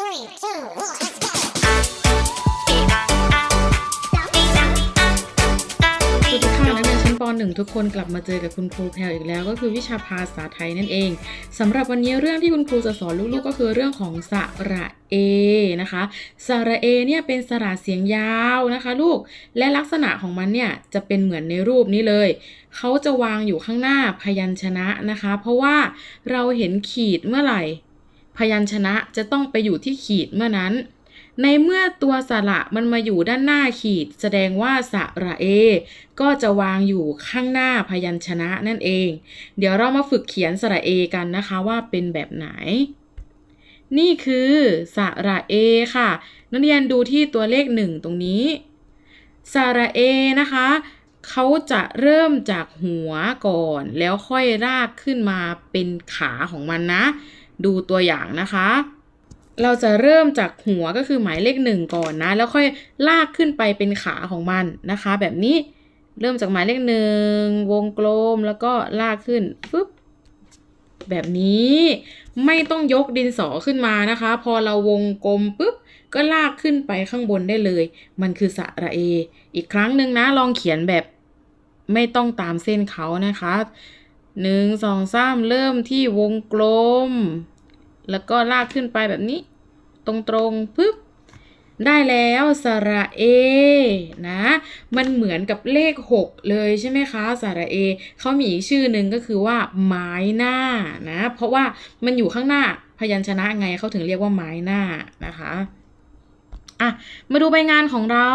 Three, two, one, let's go. สวัสดีค่ะนักเรียนชั้นป .1 ทุกคนกลับมาเจอกับคุณครูแพลอีกแล้วก็คือวิชาภาษาไทยนั่นเองสำหรับวันนี้เรื่องที่คุณครูจะสอนลูกๆก็คือเรื่องของสระเอนะคะสระเอเนี่ยเป็นสระเสียงยาวนะคะ ลูกและลักษณะของมันเนี่ยจะเป็นเหมือนในรูปนี้เลยเขาจะวางอยู่ข้างหน้าพยัญชนะนะคะ เพราะว่าเราเห็นขีดเมื่อไหร่ พยัญชนะจะต้องไปอยู่ที่ขีดเมื่อนั้น ในเมื่อตัวสระมันมาอยู่ด้านหน้าขีด แสดงว่าสระเอ ก็จะวางอยู่ข้างหน้าพยัญชนะนั่นเอง เดี๋ยวเรามาฝึกเขียนสระเอกันนะคะว่าเป็นแบบไหน นี่คือสระเอค่ะ นักเรียนดูที่ตัวเลขหนึ่งตรงนี้สระเอนะคะเขาจะเริ่มจากหัวก่อน แล้วค่อยลากขึ้นมาเป็นขาของมันนะ ดูตัวอย่างนะคะ เราจะเริ่มจากหัวก็คือหมายเลขหนึ่งก่อนนะ แล้วค่อยลากขึ้นไปเป็นขาของมันนะคะ แบบนี้เริ่มจากหมายเลขหนึ่งวงกลมแล้วก็ลากขึ้นฟึบแบบนี้ไม่ต้องยกดินสอขึ้นมานะคะ พอเราวงกลมปุ๊บก็ลากขึ้นไปข้างบนได้เลย มันคือสระเอ อีกครั้งหนึ่งนะลองเขียนแบบไม่ต้องตามเส้นเขานะคะหนึ่งสองสามเริ่มที่วงกลม แล้วก็ลากขึ้นไปแบบนี้ ตรงๆปึ๊บได้แล้วสระเอนะ มันเหมือนกับเลข 6 เลยใช่ไหมคะสระเอเขามีอีกชื่อหนึ่งก็คือว่า ไม้หน้านะ เพราะว่ามันอยู่ข้างหน้าพยัญชนะไงเขาถึงเรียกว่าไม้หน้านะคะอะมาดูใบงานของเรา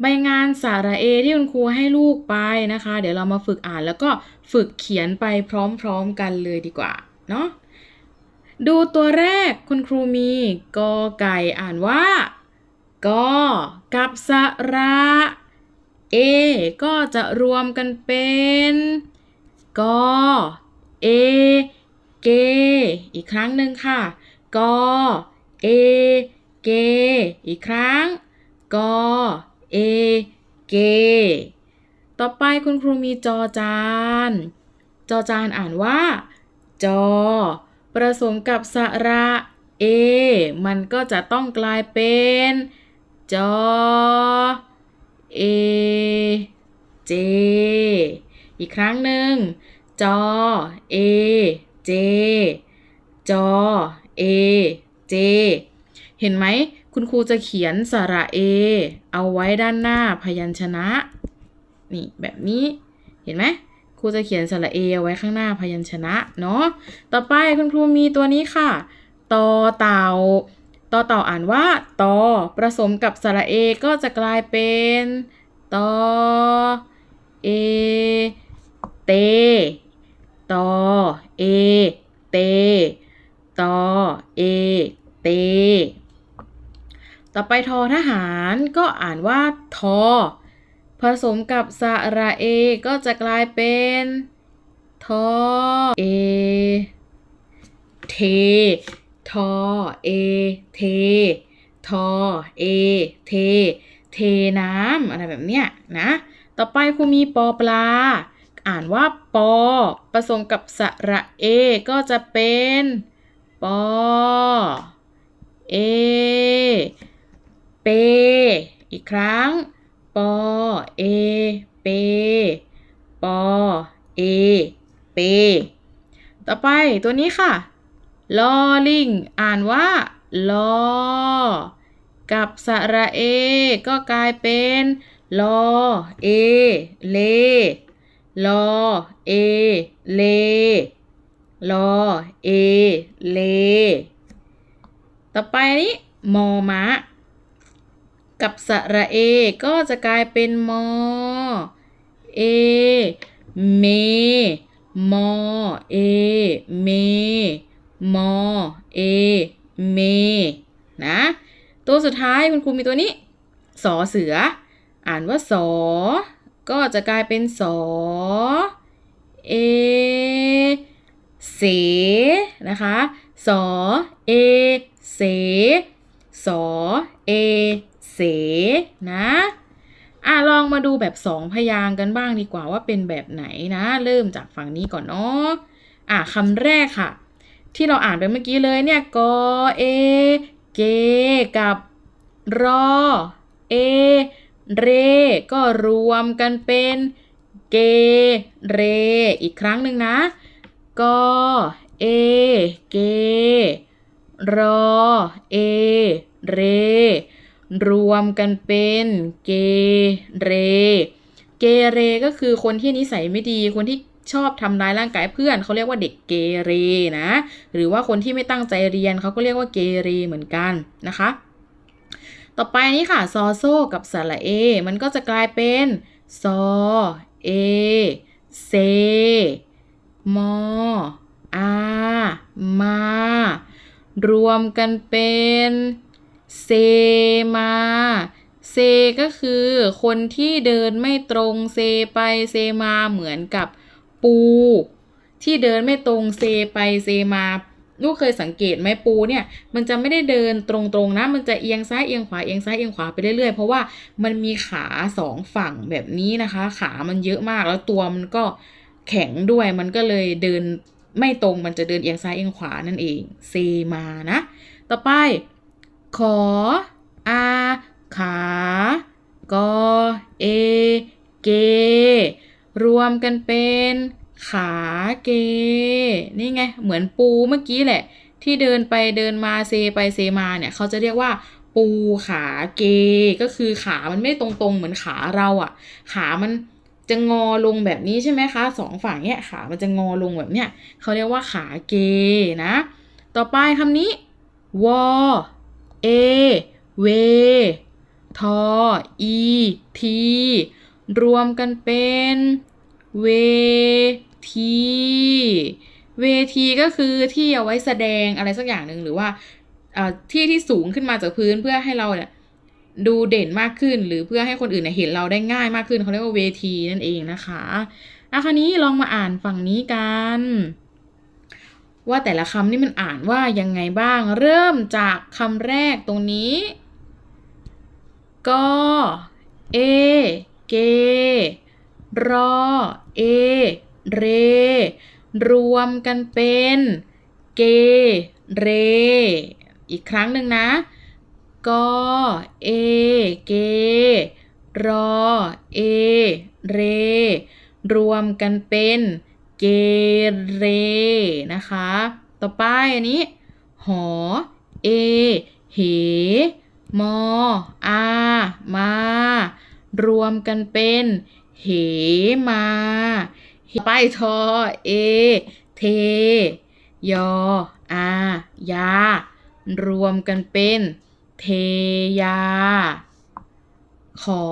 ใบงานสระเอที่คุณครูให้ลูกไปนะคะ เดี๋ยวเรามาฝึกอ่านแล้วก็ฝึกเขียนไปพร้อมๆกันเลยดีกว่าเนาะ ดูตัวแรกคุณครูมีกอไก่อ่านว่ากอกับสระเอก็จะรวมกันเป็นกอเอเก อีกครั้งหนึ่งค่ะกอเอเก อีกครั้งกอเอเก ต่อไปคุณครูมีจอจาน จอจานอ่านว่า จอ ผสมกับสระเอ มันก็จะต้องกลายเป็นจอเอเจ อีกครั้งหนึ่งจอเอเจ จอเอเจ เห็นไหม คุณครูจะเขียนสระเอ เอาไว้ด้านหน้าพยัญชนะ นี่แบบนี้ เห็นไหม ครูจะเขียนสระเอไว้ข้างหน้าพยัญชนะเนาะ ต่อไปคุณครูมีตัวนี้ค่ะตอเต่าตอเต่าอ่านว่าตอผสมกับสระเอก็จะกลายเป็นตอเอเตตอเอเตตอเอเต ต่อไปทอทหารก็อ่านว่าทอ ผสมกับสระเอ ก็จะกลายเป็นทอเอ เท ทอเอ เท ทอเอ เท เทน้ำอะไรแบบเนี้ยนะ ต่อไปครูมีปอปลา อ่านว่าปอ ผสมกับสระเอ ก็จะเป็นปอ เอ เป อีกครั้ง ปอเอเปปอเอเปต่อไปตัวนี้ค่ะลอลิงอ่านว่าลอกับสระเอ ก็กลายเป็นลอเอเลลอเอเลลอเอเลต่อไปนี้มอม้า กับสระเอ ก็จะกลายเป็นมอ เอ เม มอ เอ เม มอ เอ เม นะ ตัวสุดท้ายคุณครูมีตัวนี้ สอเสือ อ่านว่าสอ ก็จะกลายเป็นสอ เอ เส นะคะ สอ เอ เส สอ เอ เสนะ อะลองมาดูแบบสองพยางกันบ้างดีกว่าว่าเป็นแบบไหนนะ เริ่มจากฝั่งนี้ก่อนเนาะอะคำแรกค่ะ ที่เราอ่านไปเมื่อกี้เลยเนี่ยกอเอเกกับรอเอเร ก็รวมกันเป็นเกเร อีกครั้งหนึ่งนะกอเอเกรอเอเร รวมกันเป็นเกเร เกเรก็คือคนที่นิสัยไม่ดีคนที่ชอบทำร้ายร่างกายเพื่อนเขาเรียกว่าเด็กเกเรนะ หรือว่าคนที่ไม่ตั้งใจเรียนเขาก็เรียกว่าเกเรเหมือนกันนะคะ ต่อไปนี้ค่ะซอโซกับสระเอ มันก็จะกลายเป็นซอเอเซมออามา รวมกันเป็น เซมา เซก็คือคนที่เดินไม่ตรงเซไปเซมาเหมือนกับปู ที่เดินไม่ตรงเซไปเซมาลูกเคยสังเกตไหมปูเนี่ยมันจะไม่ได้เดินตรงๆนะ มันจะเอียงซ้ายเอียงขวาเอียงซ้ายเอียงขวาไปเรื่อยๆ เพราะว่ามันมีขาสองฝั่งแบบนี้นะคะ ขามันเยอะมากแล้วตัวมันก็แข็งด้วยมันก็เลยเดินไม่ตรงมันจะเดินเอียงซ้ายเอียงขวานั่นเอง เซมานะ ต่อไป ขอ อา ขากอเอ เก รวมกันเป็น ขาเก นี่ไง เหมือนปูเมื่อกี้แหละ ที่เดินไปเดินมาเซไปเซมาเนี่ยเขาจะเรียกว่าปูขาเก ก็คือขามันไม่ตรงๆ เหมือนขาเราอะ่ะ ขามันจะงอลงแบบนี้ใช่ไหมคะสองฝั่งเนี่ยขามันจะงอลงแบบเนี้ยเขาเรียกว่าขาเกนะ ต่อไปคำนี้วอ เอ เว ทอ อี ที รวมกันเป็น เวที เวทีก็คือที่เอาไว้แสดงอะไรสักอย่างหนึ่งหรือว่าที่ที่สูงขึ้นมาจากพื้นเพื่อให้เราเนี่ยดูเด่นมากขึ้น หรือเพื่อให้คนอื่นเนี่ยเห็นเราได้ง่ายมากขึ้นเขาเรียกว่าเวทีนั่นเองนะคะอะคราวนี้ลองมาอ่านฝั่งนี้กัน ว่าแต่ละคำนี่มันอ่านว่ายังไงบ้าง เริ่มจากคำแรกตรงนี้กอเอ เก รอ เอ เร รวมกันเป็น เก เร อีกครั้งหนึ่งนะกอเอ เก รอ เอ เร รวมกันเป็นเเกเรนะคะ ต่อไปอันนี้ หอ เอ เห มอ อา มา รวมกันเป็น เห มาไปทอ เอ เท ยอ อา ยา รวมกันเป็น เทยา ขอ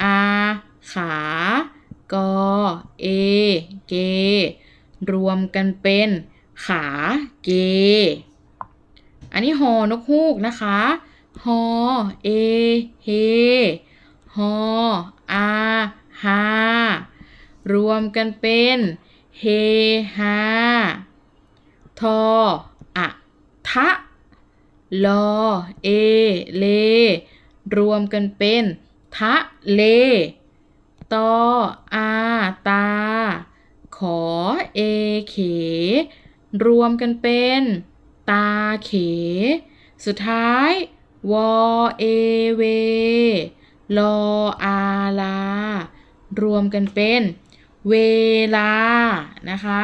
อา ขา กอเอ เก รวมกันเป็นขาเก อันนี้หอนกฮูกนะคะฮอเอ เฮฮออาฮารวมกันเป็นเฮฮาทออะทะลอเอ เล รวมกันเป็นทะเล ตออาตา ขอเอเข รวมกันเป็น ตาเข สุดท้าย วอเอเว ลออาลา รวมกันเป็น เวลา นะคะ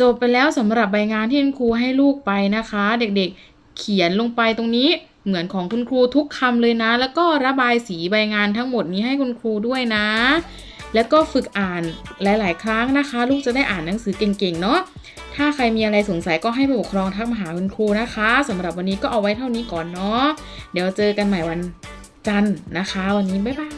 จบไปแล้วสำหรับใบงานที่คุณครูให้ลูกไปนะคะ เด็กๆเขียนลงไปตรงนี้ เหมือนของคุณครูทุกคำเลยนะ แล้วก็ระบายสีใบงานทั้งหมดนี้ให้คุณครูด้วยนะ แล้วก็ฝึกอ่านหลาย ๆ ครั้งนะคะ ลูกจะได้อ่านหนังสือเก่ง ๆ เนาะถ้าใครมีอะไรสงสัยก็ให้ผู้ปกครองทักมาหาคุณครูนะคะสำหรับวันนี้ก็เอาไว้เท่านี้ก่อนเนาะเดี๋ยวเจอกันใหม่วันจันทร์นะคะ วันนี้บ๊ายบาย